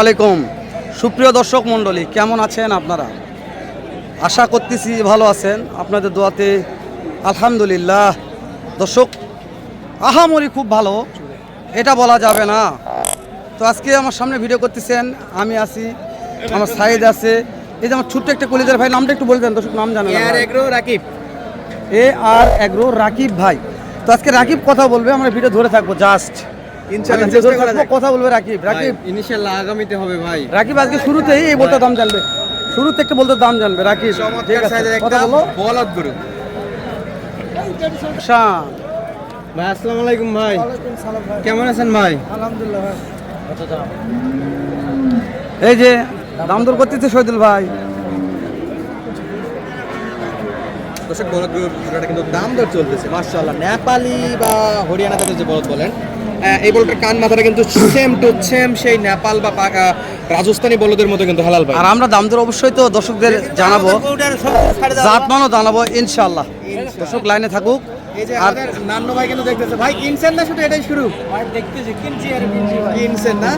আলাইকুম। সুপ্রিয় দর্শক মণ্ডলী কেমন আছেন আপনারা? আশা করতেছি ভালো আছেন। আপনাদের দোয়াতে আলহামদুলিল্লাহ। দর্শক আহামরি খুব ভালো। এটা বলা যাবে না। তো আজকে আমার সামনে ভিডিও করতেছেন আমি আছি আমার সাইদ আছে। এই যে আমার ছোট্ট একটা কলিজার ভাই নামটা একটু বলে দেন দর্শক নাম জানেন Rakib. A R agro Rakib ভাই। তো আজকে রাকিব কথা বলবে আমরা ভিডিও ধরে থাকব জাস্ট ইনশাআল্লাহ চেষ্টা করা যাক কথা বলবে রাকিব। রাকিব। ইনশাআল্লাহ আগামীতে হবে ভাই। রাকিব আজকে শুরুতেই এই বলতে দাম জানবে। শুরুতে একটা বলতে দাম জানবে রাকিব। ঠিক আছে, কথা বলো। বলদ গরু শান। ভাই আসসালামু আলাইকুম ভাই। কেমন আছেন ভাই। এই যে দাম দর করতেছে শহীদুল ভাই। দর্শক বলদ গরুটা কিন্তু দাম দর চলতেছে মাশাআল্লাহ। নেপালি বা হরিয়ানা জাতের যে বলদ বলেন এই বলটার কান মাথাটা কিন্তু সেম টু সেম সেই নেপাল বা রাজস্থানী বলদের মতো কিন্তু হালাল ভাই। আর আমরা দাম দর অবশ্যই তো দর্শকদের জানাব। জাত মানও জানাব ইনশাল্লাহ দর্শক লাইনে থাকুক। এই যে আর নান্নু ভাই কিন্তু দেখতেছে ভাই কিনছেন না শুধু এটাই শুরু? ভাই দেখতেছি কিনছি আর কিনছি কিনছেন না?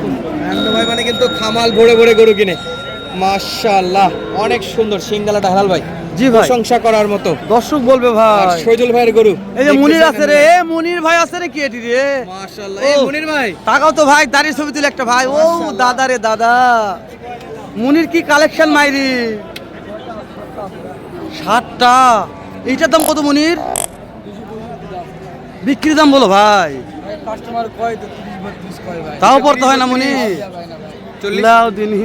নান্নু ভাই মানে কিন্তু খামাল ভরে ভরে গরু কিনে। মাশাআল্লাহ অনেক সুন্দর সিঙ্গালাটা হালাল ভাই। জি ভাই। প্রশংসা করার মতো। দর্শক বলবে ভাই। শহীদুল ভাইয়ের গরু। এই যে মুনির আছে রে এ মুনির ভাই আছে রে কি এটি রে? মাশাআল্লাহ। এই মুনির ভাই। তাকাও তো ভাই দাঁড়িয়ে ছবি তুলে একটা ভাই। ও দাদা রে দাদা। মুনির কি কালেকশন মাইরি? সাতটা এইটার দাম কত মুনির? বিক্রির দাম বলো ভাই। কাস্টমার কয় তো তিরিশ বত্রিশ কয় ভাই? তাও পড়তে হয় না মুনি চল্লিশ। লাও দিনি।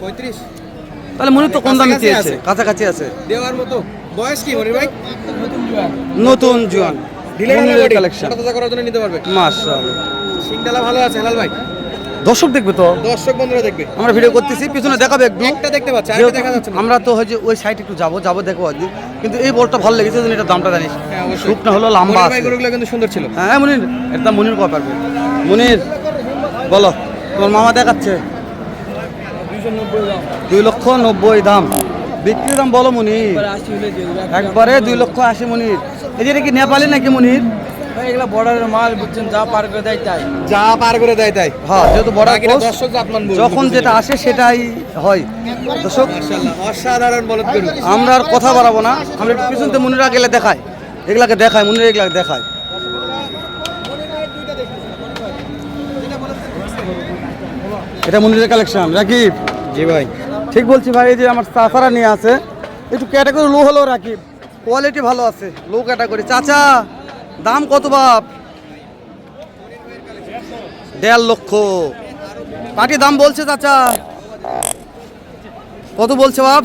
পঁয়ত্রিশ। তাহলে মুনির তো কোন দামে চেয়েছে। আছে। কাছাকাছি আছে। দেওয়ার মতো বয়স কি মনির ভাই? নতুন জোয়ান। ঢিলে কালেকশন তাজা করার জন্য নিতে পারবে। মাশাআল্লাহ। সিংডালা ভালো আছে হালাল ভাই। দর্শক দেখবে তো? দর্শক বন্ধুরা দেখবে। আমরা ভিডিও করতেছি পিছনে দেখাবে একটু। একটা দেখতে পাচ্ছি আরেকটা দেখা যাচ্ছে আমরা তো হচ্ছে ওই সাইড একটু যাব যাব দেখব একদিন। কিন্তু এই বলটা ভালো লেগেছে জন্য এটা দামটা জানিস। হ্যাঁ অবশ্যই। হলো লম্বা আছে। ভাই কিন্তু সুন্দর ছিল। হ্যাঁ মুনির এটা মুনির পারবে? মুনির বলো তোমার মামা দেখাচ্ছে। দুই লক্ষ নব্বই দাম। বিক্রির দাম বলো মুনির। একবারে দুই লক্ষ আশি মুনির। এই যে কি নেপালি নাকি মুনির? এগুলা বর্ডারের মাল বুঝছেন যা পার করে দেয় তাই। যা পার করে দেয় তাই। হ্যাঁ যেহেতু বলবে যখন যেটা আসে সেটাই হয়। দর্শক অসাধারণ আমরা আর কথা বাড়াবো না। আমরা একটু পিছনতে মুনিরা গেলে দেখাই। এগুলাকে দেখায় মুনির এগুলাকে দেখায় এটা মুনিরের কালেকশন রাকিব। জি ভাই। ঠিক বলছি ভাই এই যে আমার চাচারা নিয়ে আছে একটু ক্যাটাগরি লো হলেও রাকিব কোয়ালিটি ভালো আছে লো ক্যাটাগরি চাচা দাম কত বাপ? দেড় লক্ষ। পাটি দাম বলছে চাচা। কত বলছে বাপ?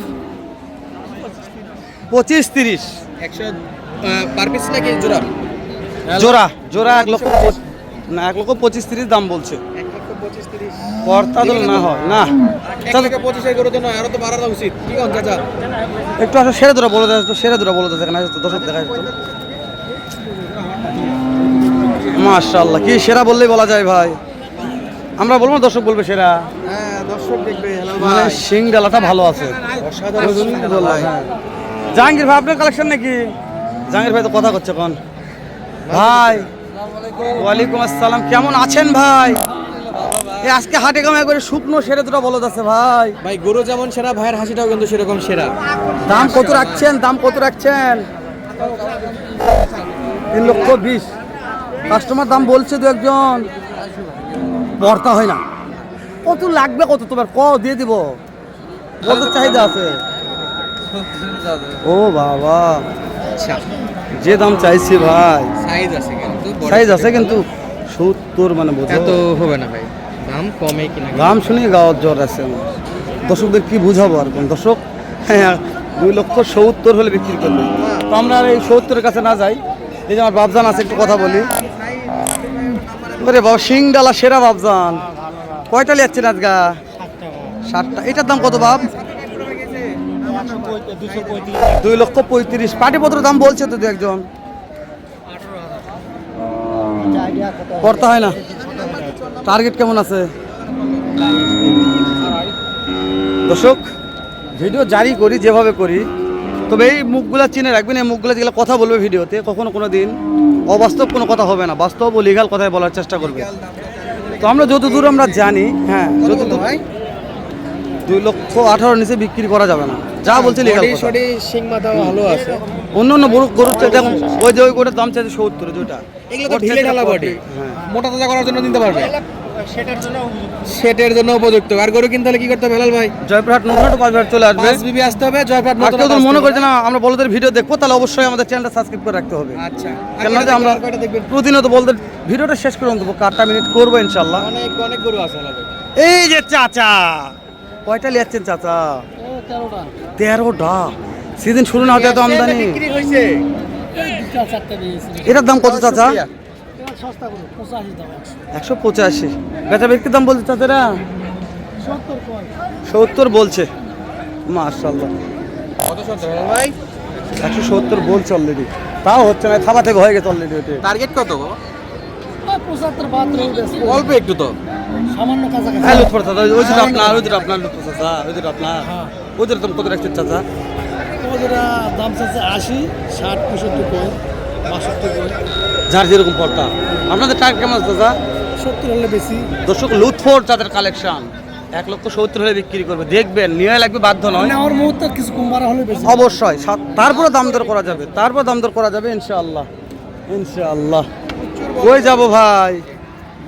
পঁচিশ তিরিশ। একশো পার পিস নাকি জোড়া? জোড়া জোড়া এক লক্ষ না এক লক্ষ পঁচিশ তিরিশ দাম বলছে। লক্ষ পঁচিশ না হয় না। আরও তো বাড়ানো উচিত। কি কন চাচা? একটু আসলে সেরে দূরা বলে দেয় সেরে দূরা বলে দেয় না দর্শক দেখা যেত মাশাল্লাহ কি সেরা বললেই বলা যায় ভাই। আমরা বলব দর্শক বলবে সেরা। হ্যাঁ মানে সিং ডালাটা ভালো আছে। হ্যাঁ। জাহাঙ্গীর ভাই আপনার কালেকশন নাকি? জাহাঙ্গীর ভাই তো কথা করছে কোন ভাই ওয়ালাইকুম আসসালাম কেমন আছেন ভাই? এই আজকে হাটে কামে করে শুকনো সেরে দুটো বলদ আছে ভাই। ভাই গরু যেমন সেরা ভাইয়ের হাসিটাও কিন্তু সেরকম সেরা। দাম কত রাখছেন? দাম কত রাখছেন? তিন লক্ষ বিশ। কাস্টমার দাম বলছে দু একজন। পড়তা হয় না। কত লাগবে কত তোমার? ক দিয়ে দিব। কত চাহিদা আছে। ও বাবা। আচ্ছা। যে দাম চাইছি ভাই। সাইজ আছে কিন্তু সাইজ আছে কিন্তু সত্তর মানে বোঝো। এত হবে না ভাই। দাম কমে কিনা? দাম শুনে গাওয়ার জ্বর আছে আমার। দর্শকদের কি বুঝাবো আর কোন? দর্শক হ্যাঁ দুই লক্ষ সত্তর হলে বিক্রি করবে। তো আমরা আর এই সত্তরের কাছে না যাই। এই যে আমার বাবজান আছে একটু কথা বলি। ওরে বাবা শিং ডালা সেরা বাবজান কয়টা লিয়াচ্ছেন আজগা ষাটটা এটার দাম কত বাপ? দুই লক্ষ পঁয়ত্রিশ। পাটিপত্র দাম বলছে তো দু একজন। করতে হয় না? টার্গেট কেমন আছে? দর্শক ভিডিও জারি করি যেভাবে করি। তবে এই মুখগুলা চিনে রাখবেন এই মুখগুলো যেগুলো কথা বলবে ভিডিওতে কখনো কোনো দিন অবাস্তব কোনো কথা হবে না। বাস্তব ও লিগাল কথায় বলার চেষ্টা করবে। তো আমরা যতদূর আমরা জানি হ্যাঁ যত দূর যতদূর ভাই। দুই লক্ষ আঠারো নিচে বিক্রি করা যাবে না। যা বলছে মাথা ভালো আছে। অন্য অন্য গরু গরুর এখন ওই যে ওই গরুর দাম চাইছে সত্তর যেটা। বডি হ্যাঁ। মোটা তাজা করার জন্য নিতে পারবে? সেটের জন্য উপযুক্ত। আর গরু কিনতে হলে কি করতে হবে হেলাল ভাই? জয়পুরহাট নতুন পাঁচবার চলে আসবে। বিবি আসতে হবে জয়পাট আর কেউ যদি মনে করছে না আমরা বলদের ভিডিও দেখব তাহলে অবশ্যই আমাদের চ্যানেলটা সাবস্ক্রাইব করে রাখতে হবে। আচ্ছা। আর কেন যে আমরা প্রতিনিয়ত বলদের ভিডিওটা শেষ করে দেবো কাটটা মিনিট করব ইনশাল্লাহ অনেক অনেক গরু আছে এই যে চাচা! কয়টা লিয়াচ্ছেন চাচা? তেরোটা। সিজন শুরু না হতে তো আমদানি। বিক্রি হয়েছে দুটা চারটা দিয়েছি এটার দাম কত চাচা? একশো। পঁচাশি। বেচা বিক্রির দাম বলছে চাচারা? সত্তর সত্তর বলছে। মার্শাল্লাহ একশো সত্তর বলছে অলরেডি তাও হচ্ছে না থাবা থেকে হয়ে গেছে অলরেডি টার্গেট কত বাবা পঁচাত্তর অল্প একটু তো। সামান্য কাছাকাছি। হ্যাঁ লুৎফর চাচা ওই যেটা আপনার ওই যেটা আপনার লুৎফর চাচা ওই যেটা আপনার ওই যেটা তুমি কত রাখছেন চাচা। ওদের দাম চাচ্ছে আশি ষাট পঁয়ষট্টি কয় বাষট্টি কয় যার যেরকম পড়তা আপনাদের টার্গেট কেমন আছে চাচা? সত্তর হলে বেশি। দর্শক লুৎফর চাঁদের কালেকশন। এক লক্ষ সত্তর হলে বিক্রি করবে। দেখবেন নিয়ে লাগবে বাধ্য নয়। নেওয়ার মুহূর্তে কিছু কম বাড়া হলে বেশি। অবশ্যই। তারপরে দাম দর করা যাবে। তারপর দাম দর করা যাবে ইনশাআল্লাহ। ইনশাআল্লাহ। কই যাব ভাই?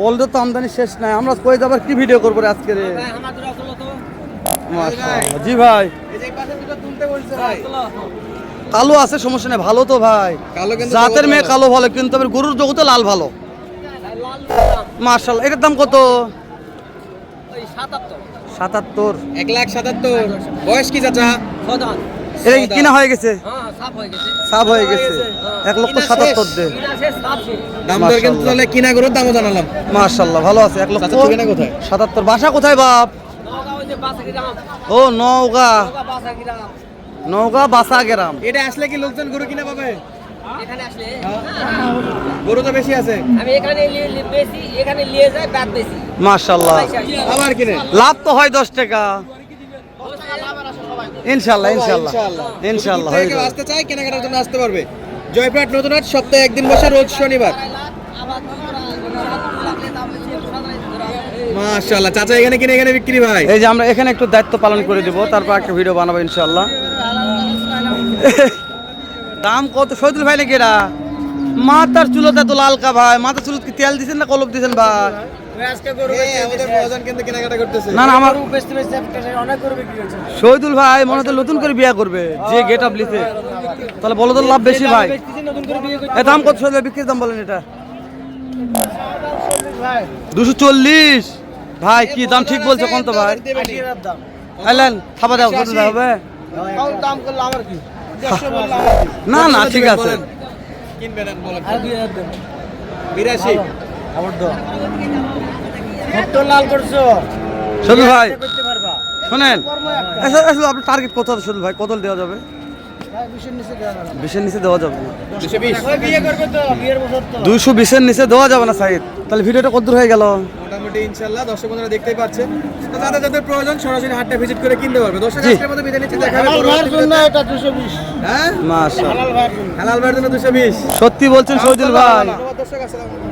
বলতে তো আমদানি শেষ নাই। আমরা কই যাবার কি ভিডিও করব রে আজকে রে? জি ভাই। এই যে এই পাশে দুটো তুলতে বলছে ভাই। কালো আছে সমস্যা নেই ভালো তো ভাই। কালো কিন্তু জাতের মেয়ে কালো ভালো কিন্তু গরুর জগতে লাল ভালো। মার্শাল এটার দাম কত? সাতাত্তর। এক লাখ সাতাত্তর। বয়স কি চাচা? এটা কি কিনা হয়ে গেছে? সাব হয়ে গেছে। এক লক্ষ সাতাত্তর দে। দাম দর কিন্তু তাহলে কিনা গরুর দামও জানালাম। মার্শাল্লাহ ভালো আছে। এক লক্ষ কোথায়? সাতাত্তর। বাসা কোথায় বাপ? ও নওগাঁ। নওগাঁ বাসা গ্রাম? এটা আসলে কি লোকজন গরু কিনা পাবে? এখানে আসলে। গরু তো বেশি আছে। আমি এখানে লি- লি- বেশি এখানে নিয়ে যাই বাদ বেশি। মার্শাল্লাহ আবার কিনে? লাভ তো হয় দশ টাকা। ইনশাল্লাহ ইনশাল্লাহ ইনশাল্লাহ আসতে চাই কেনাকাটার জন্য আসতে পারবে। হাট সপ্তাহে একদিন বসে রোজ শনিবার। মাশাআল্লাহ। চাচা এখানে কিনে এখানে বিক্রি ভাই? এই যে আমরা এখানে একটু দায়িত্ব পালন করে দিব তারপর একটা ভিডিও বানাবো ইনশাল্লাহ দাম কত? শহীদুল ভাই নাকি এরা? মাথার চুলত এত লালকা ভাই মাথার চুলত কি তেল দিছেন না কলপ দিছেন ভাই? এই আমাদের মহাজন কিন্তু কেনাকাটা করতেছে। না না আমার বেশি বেশি অনেক করে বিক্রি হয়েছে। শহীদুল ভাই মনে হচ্ছে নতুন করে বিয়ে করবে যে গেট আপ লিতে তাহলে বলো তো লাভ বেশি ভাই। দাম কত শহীদুল ভাই? বিক্রির দাম বলেন এটা। দুশো চল্লিশ ভাই। কি দাম ঠিক বলছো কোন তো ভাই? দাম। আইলেন খাবার দাও ভাই হবে? কম দাম করলে আমার কি? না না ঠিক আছে। কিনবেন বলেন। বিরাশি। লাল করছ। শহীদুল ভাই শোনেন। আসলে আসলে আপনার টার্গেট কত আছে শহীদুল ভাই? কত দেওয়া যাবে? বিশের নিচে দেওয়া যাবে না। বিশের নিচে দেওয়া যাবে না। দুশো বিশ। ওই বিয়ে করবে তো বিয়ের বছর তো। দুইশো বিশের নিচে দেওয়া যাবে না সাইদ। তাহলে ভিডিওটা কত হয়ে গেল? মোটামুটি ইনশাল্লাহ দর্শক বন্ধুরা দেখতেই পাচ্ছে তো যাদের যাদের প্রয়োজন সরাসরি হাটটা ভিজিট করে কিনতে পারবে। দর্শক আজকের বিদায় নিচ্ছি দেখা। এটা হ্যাঁ? মাশাআল্লাহ। হালাল ভাইয়ের জন্য। সত্যি বলছেন শহীদুল ভাই। দর্শক আসসালামু আলাইকুম।